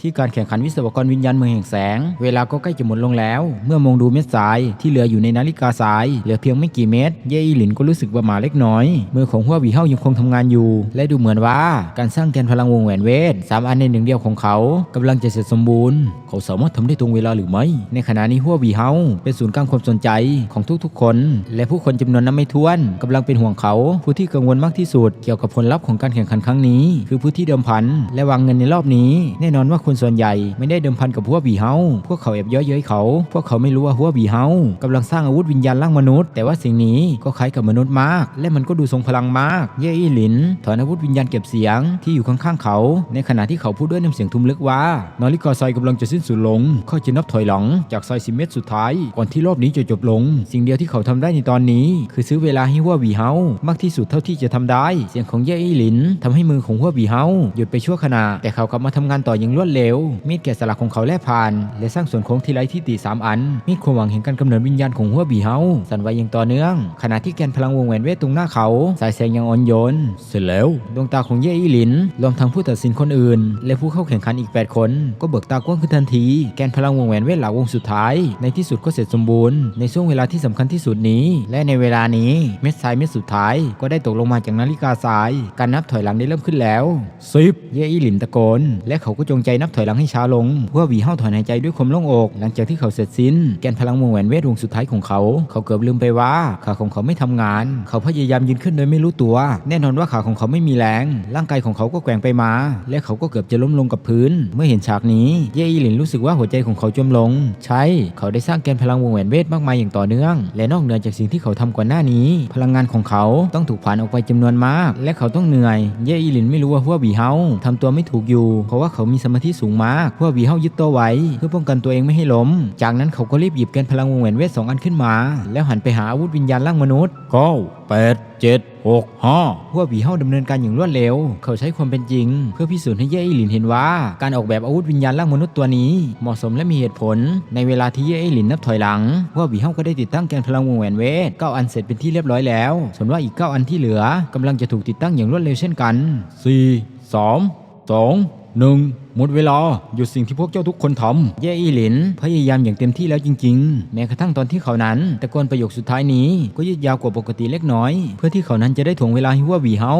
ที่การแข่งขันวิศวกรวิญญาณเมืองแห่งแสง เวลาก็ใกล้จะหมดลงแล้ว เมื่อมองดูเม็ดทรายที่เหลืออยู่ในนาฬิกาทราย เหลือเพียงไม่กี่เม็ด เย่อีหลินก็รู้สึกประหม่าเล็กน้อย มือของหัววีเฮายังคงทำงานอยู่ และดูเหมือนว่าการสร้างแกนพลังวงแหวนเวทสามอันในหนึ่งเดียวของเขากำลังจะเสร็จสมบูรณ์ เขาสามารถทำได้ตรงเวลาหรือไม่ ในขณะนี้หัววีเฮาเป็นศูนย์กลางความสนใจของทุกๆ คน และผู้คนจำนวนนับไม่ถ้วนกำลังเป็นห่วงเขา ผู้ที่กังวลมากที่สุด เกี่ยวกับผลลัพธ์ของการแข่งขันครั้งนี้ คือผู้ที่เดิมพันและวางเงินในรอบนี้ แน่นอนว่าคนส่วนใหญ่ไม่ได้เดิมพันกับหัวหวีเฮาพวกเขาแอบเย้ยเย้ยเขา พวกเขาไม่รู้ว่าหัวหวีเฮากำลังสร้างอาวุธวิญญาณร่างมนุษย์ แต่ว่าสิ่งนี้ก็คล้ายกับมนุษย์มาก และมันก็ดูทรงพลังมาก เย่อี้หลิน ถอนอาวุธวิญญาณเก็บเสียงที่อยู่ข้างๆเขา ในขณะที่เขาพูดด้วยน้ำเสียงทุ้มลึกว่านาฬิกาทรายกำลังจะสิ้นสุดลงเขาจะนับถอยหลังจากซอยสิเมตรสุดท้าย ก่อนที่รอบนี้จะจบลง สิ่งเดียวที่เขาทำได้ในตอนนี้ คือซื้อเวลาให้หัวหวีเฮามากที่สุดเท่าที่จะทำได้ เสียงของเย่อี้หลินทำให้มือของหัววีเฮาหยุดไปชั่วขณะแต่เขากลับมาทำงานต่ออย่างรวดเร็วมีดแกะสลักของเขาแล่ผ่าน และสร้างส่วนโค้งที่ไร้ที่ติสามอัน มีดความหวังแห่งการกำเนิดวิญญาณของหัวหวีเฮาสั่นไหวอย่างต่อเนื่อง ขณะที่แกนพลังวงแหวนเวทตรงหน้าเขา สายแสงยังอ่อนโยน เสร็จแล้ว ดวงตาของเย่อีหลิน รวมทั้งผู้ตัดสินคนอื่น และผู้เข้าแข่งขันอีก 8 คน ก็เบิกตากว้างขึ้นทันที แกนพลังวงแหวนเวทเหล่าวงสุดท้าย ในที่สุดก็เสร็จสมบูรณ์ ในช่วงเวลาที่สำคัญที่สุดนี้ และในเวลานี้เม็ดทรายเม็ดสุดท้าย ก็ได้ตกลงมาจากนาฬิกาทราย การนับถอยหลังได้เริ่มขึ้นแล้วสิบเย่อีหลินตะโกน และเขาก็จงใจนบถอยหลังให้ช้าลงเพื่อวีเฮาถอนหายใจด้วยความโล่งอก หลังจากที่เขาเสร็จสิ้น แกนพลังวงแหวนเวทวงสุดท้ายของเขา เขาเกือบลืมไปว่าขาของเขาไม่ทำงาน เขาพยายามยืนขึ้นโดยไม่รู้ตัว แน่นอนว่าขาของเขาไม่มีแรง ร่างกายของเขาก็แกว่งไปมา และเขาก็เกือบจะล้มลงกับพื้น เมื่อเห็นฉากนี้เย่อีหลินรู้สึกว่าหัวใจของเขาจมลง ใช่ เขาได้สร้างแกนพลังวงแหวนเวทมากมายอย่างต่อเนื่อง และนอกเหนือจากสิ่งที่เขาทำก่อนหน้านี้ พลังงานของเขาต้องถูกผ่านออกไปจำนวนมาก และเขาต้องเหนื่อย เย่อีหลินไม่รู้ว่าหัวบีเฮาทำตัวไม่ถูกอยู่ เพราะว่าเขามีสมาธิสูงมากหัวบีเฮายึดตัวไว้ เพื่อป้องกันตัวเองไม่ให้ล้ม จากนั้นเขาก็รีบหยิบแกนพลังวงแหวนเวทสองอันขึ้นมา แล้วหันไปหาอาวุธวิญญาณร่างมนุษย์เก้าแปดเจ็ดหกห้าหัวบีเฮาดำเนินการอย่างรวดเร็ว เขาใช้ความเป็นจริง เพื่อพิสูจน์ให้เย่อีหลินเห็นว่า การออกแบบอาวุธวิญญาณร่างมนุษย์ตัวนี้ เหมาะสมและมีเหตุผล ในเวลาที่เย่อีหลินนับถอยหลังหัวบีเฮาก็ได้ติดตั้งแกนพลังวงแหวนเวทเก้าอันเสร็จเป็นที่เรียบร้อยแล้ว ส่วนว่าอีกเก้าอันที่เหลือกำลังจะถูกติดตั้งอย่างรวดเร็วเช่นกันสี่สองสองหนึ่ง หมดเวลา หยุดสิ่งที่พวกเจ้าทุกคนทำเย่อีหลิน พยายามอย่างเต็มที่แล้วจริง ๆ แม้กระทั่งตอนที่เขานั้นตะโกนประโยคสุดท้ายนี้ก็ยืดยาวกว่าปกติเล็กน้อย เพื่อที่เขานั้นจะได้ถ่วงเวลาให้หัวหวีเฮา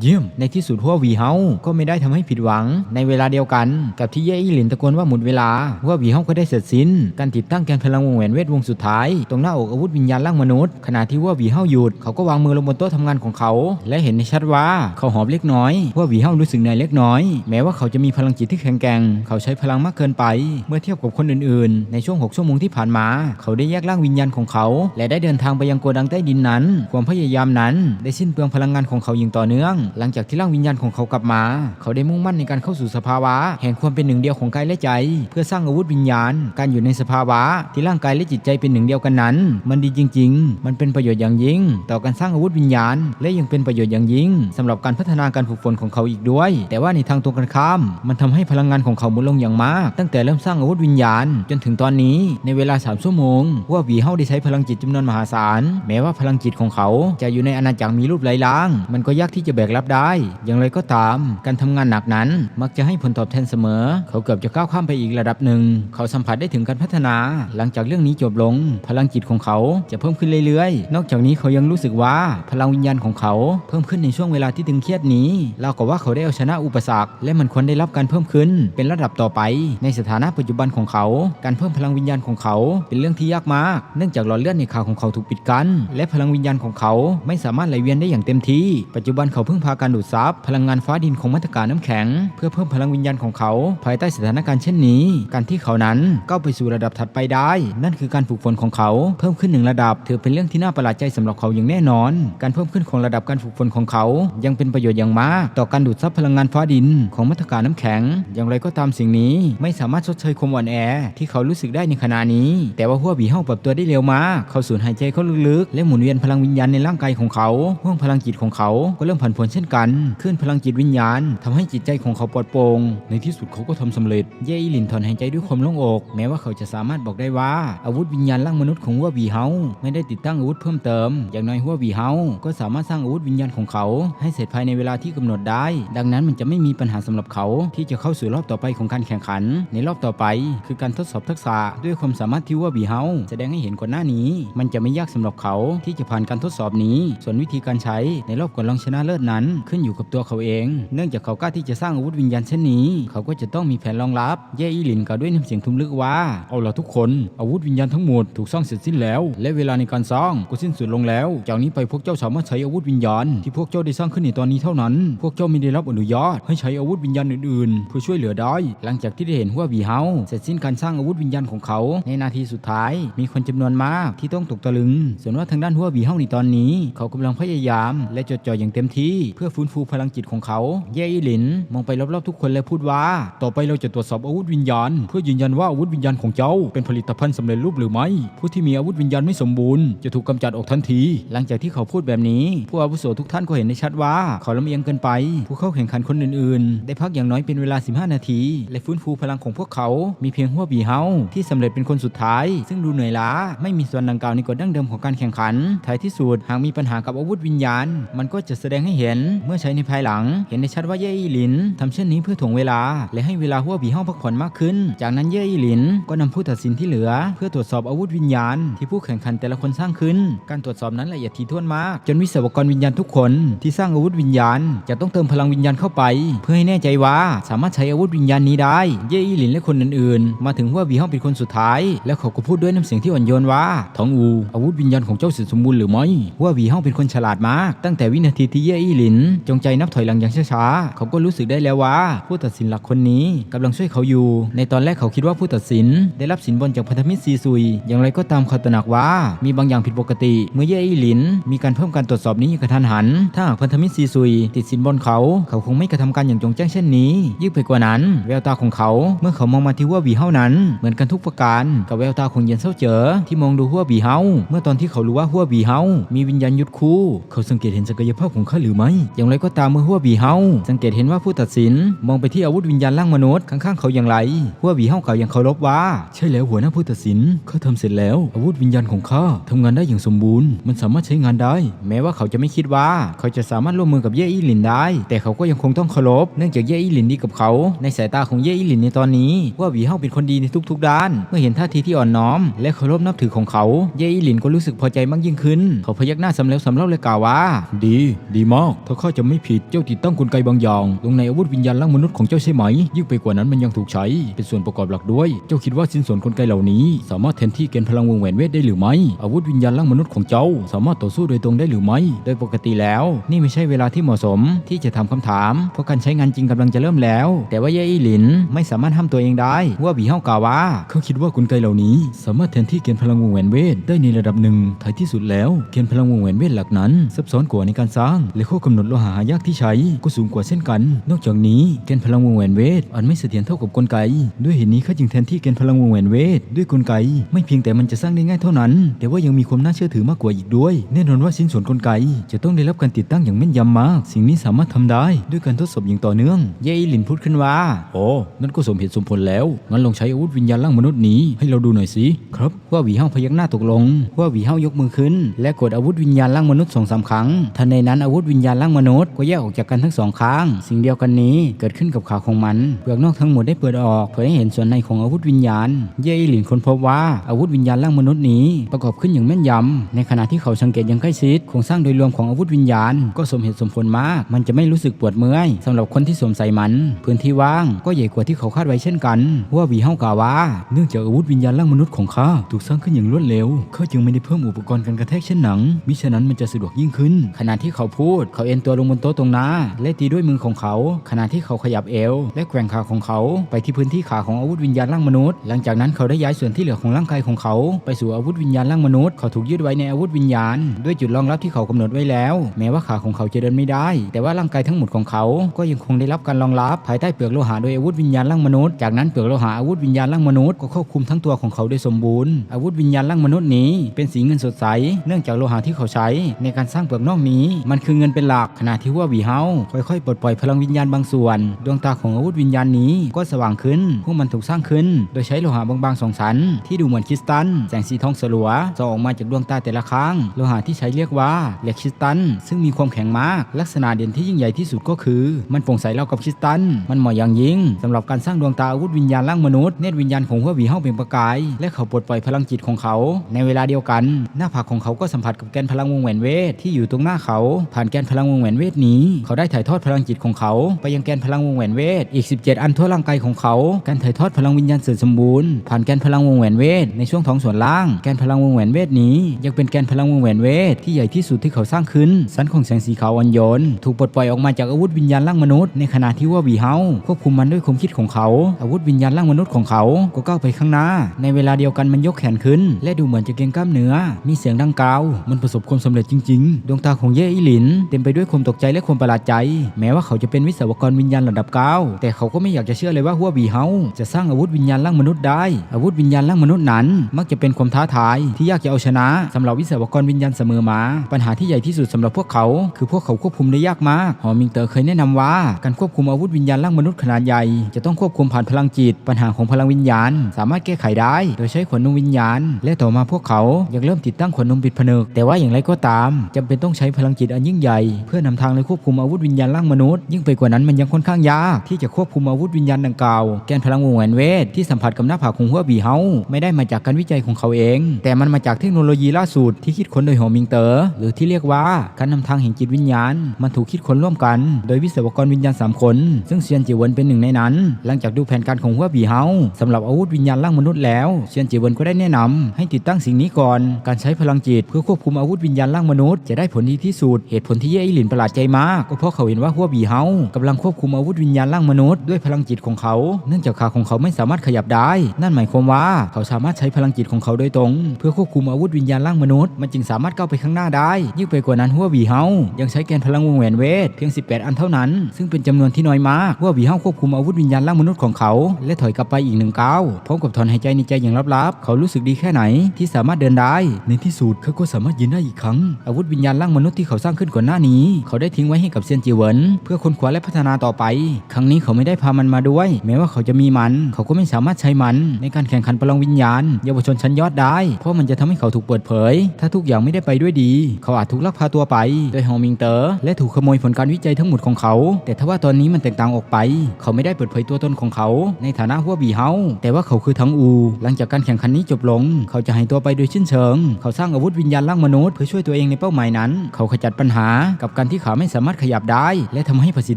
เยี่ยม ในที่สุดหัวหวีเฮาก็ไม่ได้ทำให้ผิดหวัง ในเวลาเดียวกัน กับที่เย่อีหลินตะโกนว่าหมดเวลาหัวหวีเฮาก็ได้เสร็จสิ้น การติดตั้งแกนพลังวงแหวนเวทวงสุดท้าย ตรงหน้าอกอาวุธวิญญาณร่างมนุษย์ขณะที่หัวหวีเฮาหยุดเขาก็วางมือลงบนโต๊ะทำงานของเขา และเห็นในชัดว่าเขาหอบเล็กน้อยหัวหวีเฮารู้สึกเหนื่อยเล็กน้อย แม้ว่าเขาจะมีพลังจิตที่แข็งแกร่งเขาใช้พลังมากเกินไป เมื่อเทียบกับคนอื่นๆ ในช่วง 6 ชั่วโมงที่ผ่านมา เขาได้แยกร่างวิญญาณของเขา และได้เดินทางไปยังโกดังใต้ดินนั้น ความพยายามนั้น ได้สิ้นเปลืองพลังงานของเขาอย่างต่อเนื่อง หลังจากที่ร่างวิญญาณของเขากลับมา เขาได้มุ่งมั่นในการเข้าสู่สภาวะ แห่งความเป็นหนึ่งเดียวของกายและใจ เพื่อสร้างอาวุธวิญญาณ การอยู่ในสภาวะ ที่ร่างกายและจิตใจเป็นหนึ่งเดียวกันนั้น มันดีจริง ๆ มันเป็นประโยชน์อย่างยิ่ง ต่อการสร้างอาวุธวิญญาณ และยังเป็นประโยชน์อย่างยิ่งสำหรับการพัฒนาการฝึกฝนของเขาอีกด้วย แต่ว่าในทางตรงกันข้าม มันทำให้พลังงานของเขาหมดลงอย่างมาก ตั้งแต่เริ่มสร้างอาวุธวิญญาณ จนถึงตอนนี้ในเวลา 3 ชั่วโมงว่าวีเฮาได้ใช้พลังจิตจำนวนมหาศาล แม้ว่าพลังจิตของเขาจะอยู่ในอาณาจักรมีรูปไหลล้าง มันก็ยากที่จะแบกรับได้ อย่างไรก็ตาม การทำงานหนักนั้นมักจะให้ผลตอบแทนเสมอ เขาเกือบจะก้าวข้ามไปอีกระดับหนึ่ง เขาสัมผัสได้ถึงการพัฒนา หลังจากเรื่องนี้จบลง พลังจิตของเขาจะเพิ่มขึ้นเรื่อยๆ นอกจากนี้เขายังรู้สึกว่าพลังวิญญาณของเขาเพิ่มขึ้นในช่วงเวลาที่ตึงเครียดนี้เรากับว่าเขาได้เอาชนะอุปสรรคและมันควรได้รับการเพิ่มขึ้นเป็นระดับต่อไป ในสถานะปัจจุบันของเขา การเพิ่มพลังวิญญาณของเขา เป็นเรื่องที่ยากมาก เนื่องจากหลอดเลือดในขาของเขาถูกปิดกั้นและพลังวิญญาณของเขาไม่สามารถไหลเวียนได้อย่างเต็มที่ ปัจจุบันเขาเพิ่งพาการดูดซับพลังงานฟ้าดินของมัตตการน้ำแข็ง เพื่อเพิ่มพลังวิญญาณของเขา ภายใต้สถานการณ์เช่นนี้ การที่เขานั้นก้าวไปสู่ระดับถัดไปได้ นั่นคือการฝึกฝนของเขาเพิ่มขึ้นหนึ่งระดับถือเป็นเรื่องที่น่าประหลาดใจสำหรับเขาอย่างแน่นอน การเพิ่มขึ้นของระดับการฝึกฝนของเขา ยังเป็นประโยชน์อย่างมาก ต่อการดูดซับพลังงานฟ้าดินของมัตตการน้ำแข็งอย่างไรก็ตามสิ่งนี้ไม่สามารถชดเชยความอ่อนแอ ที่เขารู้สึกได้ในขณะนี้ แต่ว่าหัวบีเฮาปรับตัวได้เร็วมากเขาสูดหายใจเข้าลึกๆและหมุนเวียนพลังวิญญาณในร่างกายของเขาห่วงพลังจิตของเขาก็เริ่มผันผวนเช่นกันขึ้นพลังจิตวิญญาณทำให้จิตใจของเขาปลอดโปร่งในที่สุดเขาก็ทำสำเร็จเย่อีหลินถอนหายใจด้วยความโล่งอก แม้ว่าเขาจะสามารถบอกได้ว่า อาวุธวิญญาณร่างมนุษย์ของหัวบีเฮาไม่ได้ติดตั้งอาวุธเพิ่มเติม อย่างน้อยหัวบีเฮาก็สามารถสร้างอาวุธวิญญาณของเขา ให้เสร็จภายในเวลาที่กำหนดได้ ดังนั้นมันจะไม่มีปัญหาสำหรับเขาที่จะเข้าสู่รอบต่อไปของการแข่งขัน ในรอบต่อไป คือการทดสอบทักษะด้วยความสามารถที่หัวบีเฮาแสดงให้เห็นก่อนหน้านี้ มันจะไม่ยากสำหรับเขาที่จะผ่านการทดสอบนี้ ส่วนวิธีการใช้ในรอบก่อนรองชนะเลิศนั้น ขึ้นอยู่กับตัวเขาเอง เนื่องจากเขากล้าที่จะสร้างอาวุธวิญญาณเช่นนี้ เขาก็จะต้องมีแผนรองรับเย่อีหลินกล่าวด้วยน้ำเสียงทุ้มลึกว่าเอาละทุกคนอาวุธวิญญาณทั้งหมดถูกสร้างเสร็จสิ้นแล้ว และเวลาในการสร้างก็สิ้นสุดลงแล้ว จากนี้ไปพวกเจ้าสามารถใช้อาวุธวิญญาณที่พวกเจ้าได้สร้างขึ้นในตอนนี้เท่านั้น พวกเจ้าไม่ได้รับอนุญาตให้ใช้อาวุธวิญญาณอื่นๆเพื่อช่วยเหลือได้หลังจากที่ได้เห็นว่าวีเฮาเสร็จสิ้นการสร้างอาวุธวิญญาณของเขา ในนาทีสุดท้าย มีคนจำนวนมากที่ต้องตกตะลึง ส่วนว่าทางด้านหัววีเฮาในตอนนี้ เขากำลังพยายาม และจดจ่ออย่างเต็มที่ เพื่อฟื้นฟูพลังจิตของเขา เย่อีหลิน มองไปรอบๆทุกคนและพูดว่า ต่อไปเราจะตรวจสอบอาวุธวิญญาณ เพื่อยืนยันว่าอาวุธวิญญาณของเจ้า เป็นผลิตภัณฑ์สำเร็จรูปหรือไม่ ผู้ที่มีอาวุธวิญญาณไม่สมบูรณ์จะถูกกำจัดออกทันที หลังจากที่เขาพูดแบบนี้ ผู้อาวุโสทุกท่านก็เห็นได้ชัดว่า เขาลำเอียงเกินไป ผู้เข้าแข่งขันคนอื่นๆ ได้พักอย่างน้อยเป็นเวลา15 นาที และฟื้นฟูพลังของพวกเขา มีเพียงหัวบีเฮาที่สำเร็จเป็นคนสุดท้าย ซึ่งดูเหนื่อยล้า ไม่มีส่วนดังกล่าวในกฎดั้งเดิมของการแข่งขัน ท้ายที่สุดหากมีปัญหากับอาวุธวิญญาณ มันก็จะแสดงให้เห็นเมื่อใช้ในภายหลัง เห็นได้ชัดว่าเย่อีหลินทำเช่นนี้เพื่อถ่วงเวลา และให้เวลาหัวบีเฮาพักผ่อนมากขึ้น จากนั้นเย่อีหลินก็นำผู้ตัดสินที่เหลือ เพื่อตรวจสอบอาวุธวิญญาณ ที่ผู้แข่งขันแต่ละคนสร้างขึ้น การตรวจสอบนั้นละเอียดถี่ถ้วนมาก จนวิศวกรวิญญาณทุกคนที่สร้างอาวุธวิญญาณ จะต้องเติมพลังวิญญาณเข้าไป เพื่อให้แน่ใจว่าสามารถช้อาวุธวิญญาณนี้ได้ เย่อีหลินและคนอื่นๆ มาถึงหัวบีเฮาเป็นคนสุดท้าย แล้วเขาก็พูดด้วยน้ำเสียงที่อ่อนโยนว่าทองอู อาวุธวิญญาณของเจ้าเสร็จสมบูรณ์หรือไม่หัวบีเฮาเป็นคนฉลาดมาก ตั้งแต่วินาทีที่เย่อีหลิน จงใจนับถอยหลังอย่างช้าๆเขาก็รู้สึกได้แล้วว่า ผู้ตัดสินหลักคนนี้กำลังช่วยเขาอยู่ ในตอนแรกเขาคิดว่าผู้ตัดสิน ได้รับสินบนจากพันธมิตรซีซุย อย่างไรก็ตามเขาตระหนักว่ามีบางอย่างผิดปกติ เมื่อเย่อีหลิน มีการเพิ่มการตรวจสอบนี้อย่างกระทันหัน ถ้าหากพันธมิตรซีซุย ติดสินบนเขา เขาคงไม่กระทำการอย่างจงแจ้งเช่นนี้ยิ่งไปกว่านั้น แววตาของเขาเมื่อเขามองมาที่หัวบีเฮานั้น เหมือนกันทุกประการกับแววตาของเย็นเศร้าเจอ ที่มองดูหัวบีเฮาเมื่อตอนที่เขารู้ว่าหัวบีเฮามีวิญญาณยุดคู่ เขาสังเกตเห็นศักยภาพของเขาหรือไม่ อย่างไรก็ตามเมื่อหัวบีเฮาสังเกตเห็นว่าผู้ตัดสินมองไปที่อาวุธวิญญาณร่างมนุษย์ข้างๆเขาอย่างไรหัวบีเฮาเขายังเคารพว่า ใช่แล้วหัวหน้าผู้ตัดสินเขาทำเสร็จแล้ว อาวุธวิญญาณของข้าทำงานได้อย่างสมบูรณ์ มันสามารถใช้งานได้ แม้ว่าเขาจะไม่คิดว่า เขาจะสามารถร่วมมือกับเย่อีหลินได้ แต่เขาก็ยังคงต้องเคารพเนื่องจากเย่อีหลินดีกับเขาในสายตาของเย่อีหลินในตอนนี้ ว่าหวีเฮาเป็นคนดีในทุกๆ ด้าน เมื่อเห็นท่าทีที่อ่อนน้อม และเคารพนับถือของเขา เย่อีหลินก็รู้สึกพอใจมากยิ่งขึ้น เขาพยักหน้าสำแล้วสำเล่าเลยกล่าวว่า ดี ดีมากถ้าข้าจะไม่ผิดเจ้าติดตั้งกลไกบางอย่าง ลงในอาวุธวิญญาณร่างมนุษย์ของเจ้าใช่ไหม ยิ่งไปกว่านั้นมันยังถูกใช้ เป็นส่วนประกอบหลักด้วย เจ้าคิดว่าสิ้นส่วนกลไกเหล่านี้ สามารถแทนที่เกณฑ์พลังวงแหวนเวทได้หรือไม่ อาวุธวิญญาณร่างมนุษย์ของเจ้า สามารถต่อสู้โดยตรงได้หรือไม่ โดยปกติแล้ว นี่ไม่ใช่เวลาที่เหมาะสมที่จะทำคำถาม เพราะการใช้งานจริงกำลังจะเริ่มแล้วแต่ว่าเย่อีหลิน ไม่สามารถห้ามตัวเองได้ว่าบีเฮากล่าวว่าเขาคิดว่ากลไกเหล่านี้ สามารถแทนที่เกณฑ์พลังวงแหวนเวทได้ในระดับหนึ่งท้ายที่สุดแล้วเกณฑ์พลังวงแหวนเวทหลักนั้นซับซ้อนกว่าในการสร้าง และข้อกำหนดโลหะหายากที่ใช้ก็สูงกว่าเช่นกัน นอกจากนี้เกณฑ์พลังวงแหวนเวทอันไม่เสถียรเท่ากับกลไก ด้วยเหตุนี้เขาจึงแทนที่เกณฑ์พลังวงแหวนเวทด้วยกลไก ไม่เพียงแต่มันจะสร้างได้ง่ายเท่านั้น แต่ว่ายังมีความน่าเชื่อถือมากกว่าอีกด้วย แน่นอนว่าชิ้นส่วนกลไก จะต้องได้รับการติดตั้งอย่างแม่นยำมาก สิ่งนี้สามารถทำได้ด้วยการทดสอบอย่างต่อเนื่อง เย่อีหลินพูดขึ้นว่าโอ้นั่นก็สมเหตุสมผลแล้ว งั้นลองใช้อาวุธวิญญาณร่างมนุษย์นี้ให้เราดูหน่อยสิ ครับ ว่าหวีเฮาพยักหน้าตกลง ว่าหวีเฮายกมือขึ้น และกดอาวุธวิญญาณร่างมนุษย์สองสามครั้ง ทันใดนั้นอาวุธวิญญาณร่างมนุษย์ก็แยกออกจากกันทั้งสองข้าง สิ่งเดียวกันนี้เกิดขึ้นกับขาของมัน เปลือกนอกทั้งหมดได้เปิดออกเผยให้เห็นส่วนในของอาวุธวิญญาณ เย่อีหลินค้นพบว่าอาวุธวิญญาณร่างมนุษย์นี้ประกอบขึ้นอย่างแม่นยำในขณะที่เขาสังเกตอย่างใกล้ชิดโครงสร้างโดยรวมของอาวุธวิญญาณ ก็สมเหตุสมผลมาก มันจะไม่รู้สึกปวดเมื่อยสำหรับคนที่สวมใส่มันพื้นที่ว่าง ก็ใหญ่กว่าที่เขาคาดไว้เช่นกันว่าวีเฮากล่าวว่า เนื่องจากอาวุธวิญญาณร่างมนุษย์ของข้าถูกสร้างขึ้นอย่างรวดเร็วเขาจึงไม่ได้เพิ่มอุปกรณ์การกระแทกเช่นหนังมิฉะนั้นมันจะสะดวกยิ่งขึ้น ขณะที่เขาพูด เขาเอ็นตัวลงบนโต๊ะตรงหน้าและตีด้วยมือของเขา ขณะที่เขาขยับเอว และแกว่งขาของเขา ไปที่พื้นที่ขาของอาวุธวิญญาณร่างมนุษย์ หลังจากนั้นเขาได้ย้ายส่วนที่เหลือของร่างกายของเขา ไปสู่อาวุธวิญญาณร่างมนุษย์เขาถูกยึดไว้ในอาวุธวิญญาณ ด้วยจุดรองรับที่เขากำหนดไว้แล้ว แม้ว่าขาของเขาจะเดินไม่ได้ แต่ว่าร่างกายทั้งหมดของเขาก็ยังคงได้รับการรองรับภายใต้เปลือกโลหะโดยอาวุธวิญญาณร่างมนุษย์ จากนั้นเปลือกโลหะอาวุธวิญญาณร่างมนุษย์ก็ควบคุมทั้งตัวของเขาได้สมบูรณ์ อาวุธวิญญาณร่างมนุษย์นี้เป็นสีเงินสดใส เนื่องจากโลหะที่เขาใช้ ในการสร้างเปลือกนอกนี้ มันคือเงินเป็นหลักขณะที่ว่าวีเฮาค่อยๆปลดปล่อยพลังวิญญาณบางส่วน ดวงตาของอาวุธวิญญาณนี้ก็สว่างขึ้น พวกมันถูกสร้างขึ้น โดยใช้โลหะบางๆสองชั้นที่ดูเหมือนคริสตัลแสงสีทองสลัวส่องออกมาจากดวงตาแต่ละครั้งโลหะที่ใช้เรียกว่าเหล็กคริสตัลซึ่งมีความแข็งมาก ลักษณะเด่นที่ยิ่งใหญ่ที่สุดก็คือ มันโปร่งใสรากับคริสตัลมันหมาะอย่างยิ่งสำหรับการสร้างดวงตาอาวุธวิญญาณร่างมนุษย์เนตรวิญญาณของหัวหวีเฮาเป็นประกาย และเขาปลดปล่อยพลังจิตของเขา ในเวลาเดียวกัน หน้าผากของเขาก็สัมผัสกับแกนพลังวงแหวนเวทที่อยู่ตรงหน้าเขา ผ่านแกนพลังวงแหวนเวทนี้ เขาได้ถ่ายทอดพลังจิตของเขา ไปยังแกนพลังวงแหวนเวทอีก 17 อันทั่วร่างกายของเขา การถ่ายทอดพลังวิญญาณเสริมสมบูรณ์ผ่านแกนพลังวงแหวนเวทในช่วงท้องส่วนล่าง แกนพลังวงแหวนเวทนี้ ยังเป็นแกนพลังวงแหวนเวทที่ใหญ่ที่สุดที่เขาสร้างขึ้น สันของแสงสีขาวอ่อนโยนถูกปลดปล่อยออกมาจากอาวุธวิญญาณร่างมนุษย์ในขณะที่ว่าวีเฮาควบคุมมันด้วยความคิดของเขา อาวุธวิญญาณร่างมนุษย์ของเขาก็ก้าวไปข้างหน้า ในเวลาเดียวกันมันยกแขนขึ้น และดูเหมือนจะเกรงกล้ามเนื้อ มีเสียงดังกล่าวมันประสบความสำเร็จจริง ๆ ดวงตาของเย่อีหลิน เต็มไปด้วยความตกใจและความประหลาดใจ แม้ว่าเขาจะเป็นวิศวกรวิญญาณระดับเก้าแต่เขาก็ไม่อยากจะเชื่อเลยว่าหัววีเฮาจะสร้างอาวุธวิญญาณร่างมนุษย์ได้ อาวุธวิญญาณร่างมนุษย์นั้น มักจะเป็นความท้าทายที่ยากจะเอาชนะสำหรับวิศวกรวิญญาณเสมอมา ปัญหาที่ใหญ่ที่สุดสำหรับพวกเขา คือพวกเขาควบคุมได้ยากมาก หอมิงเตอร์เคยแนะนำว่าการควบคุมอาวุธวิญญาณร่างมนุษย์ขนาดใหญ่ จะต้องควบคุมผ่านพลังจิต ปัญหาของพลังวิญญาณ สามารถแก้ไขได้ โดยใช้ขวดนมวิญญาณ และต่อมาพวกเขายังเริ่มติดตั้งขวดนมปิดผนึก แต่ว่าอย่างไรก็ตามจำเป็นต้องใช้พลังจิตอันยิ่งใหญ่ เพื่อนำทางในควบคุมอาวุธวิญญาณร่างมนุษย์ ยิ่งไปกว่านั้นมันยังค่อนข้างยากที่จะควบคุมอาวุธวิญญาณดังกล่าวแกนพลังวงแหวนเวทที่สัมผัสกับหน้าผากของหัวบีเฮาไม่ได้มาจากการวิจัยของเขาเอง แต่มันมาจากเทคโนโลยีล่าสุดที่คิดค้นโดยหอมิงเตอร์หรือที่เรียกว่าการนำทางแห่งจิตวิญญาณ มันถูกคิดค้นร่วมกัน โดยวิศวกรวิญญาณสามคนซึ่งเซียนจิเวินเป็นหนึ่งในนั้น หลังจากดูแผนการของหัวบีเฮาสำหรับอาวุธวิญญาณร่างมนุษย์แล้วเซียนจิเวินก็ได้แนะนำให้ติดตั้งสิ่งนี้ก่อน การใช้พลังจิตเพื่อควบคุมอาวุธวิญญาณร่างมนุษย์จะได้ผลดีที่สุด เหตุผลที่เย่อีหลินประหลาดใจมากก็เพราะเขาเห็นว่าหัวบีเฮากำลังควบคุมอาวุธวิญญาณร่างมนุษย์ด้วยพลังจิตของเขา เนื่องจากขาของเขาไม่สามารถขยับได้ นั่นหมายความว่าเขาสามารถใช้พลังจิตของเขาโดยตรง เพื่อควบคุมอาวุธวิญญาณร่างมนุษย์มันจึงสามารถก้าวไปข้างหน้าได้ยิ่งไปกว่านั้นหัวบีเฮายังใช้แกนพลังวงแหวนเวทเพียง 18 อันเท่านั้น ซึ่งเป็นจำนวนที่น้อยมากหัวบีเฮาควบคุมอาวุธวิญญาณร่างมนุษย์ของเขา และถอยกลับไปอีกหนึ่งก้าวพร้อมกับถอนหายใจในใจอย่างลับๆ เขารู้สึกดีแค่ไหนที่สามารถเดินได้ ในที่สุดเขาก็สามารถยืนได้อีกครั้ง อาวุธวิญญาณร่างมนุษย์ที่เขาสร้างขึ้นก่อนหน้านี้ เขาได้ทิ้งไว้ให้กับเซียนจิเหวินเพื่อค้นคว้าและพัฒนาต่อไป ครั้งนี้เขาไม่ได้พามันมาด้วย แม้ว่าเขาจะมีมัน เขาก็ไม่สามารถใช้มัน ในการแข่งขันพลังวิญญาณ เยาวชนชั้นยอดได้ เพราะมันจะทำให้เขาถูกเปิดเผย ถ้าทุกอย่างไม่ได้ไปด้วยดี เขาอาจถูกลักพาตัวไป โดยฮองมิงเตอร์และถูกขโมยผลการวิจัยทั้งหมดของเขา แต่ถ้าว่าตอนนี้มันแตกต่างออกไปเขาไม่ได้เปิดเผยตัวตนของเขา ในฐานะหัวบีเฮาแต่ว่าเขาคือทั้งอู หลังจากการแข่งขันนี้จบลง เขาจะหายตัวไปโดยชิ้นเชิง เขาสร้างอาวุธวิญญาณร่างมนุษย์เพื่อช่วยตัวเองในเป้าหมายนั้น เขาขจัดปัญหากับการที่ขาไม่สามารถขยับได้ และทำให้ประสิท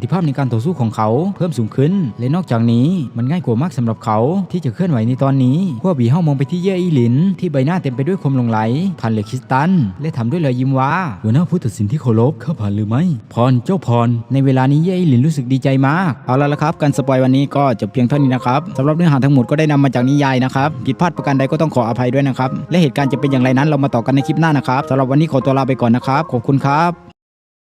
ธิภาพในการต่อสู้ของเขา เพิ่มสูงขึ้น และนอกจากนี้มันง่ายกว่ามากสำหรับเขาที่จะเคลื่อนไหวในตอนนี้หัวบีเฮามองไปที่เย่อีหลิน ที่ใบหน้าเต็มไปด้วยความหลงไหลผ่านเหล็กคริสตัลและทำด้วยรอยยิ้มว่าหัวหน้าผู้ตัดสินที่เคารพข้าผ่านหรือไม่พรเจ้าพรในเวลานี้เย่อีหลินรู้สึกดีใจมากเอาแล้วละครับการสปอยวันนี้ก็จบเพียงเท่านี้นะครับสำหรับเนื้อหาทั้งหมดก็ได้นำมาจากนิยายนะครับผิดพลาดประการใดก็ต้องขออภัยด้วยนะครับและเหตุการณ์จะเป็นอย่างไรนั้นเรามาต่อกันในคลิปหน้านะครับสำหรับวันนี้ขอตัวลาไปก่อนนะครับขอบคุณครับ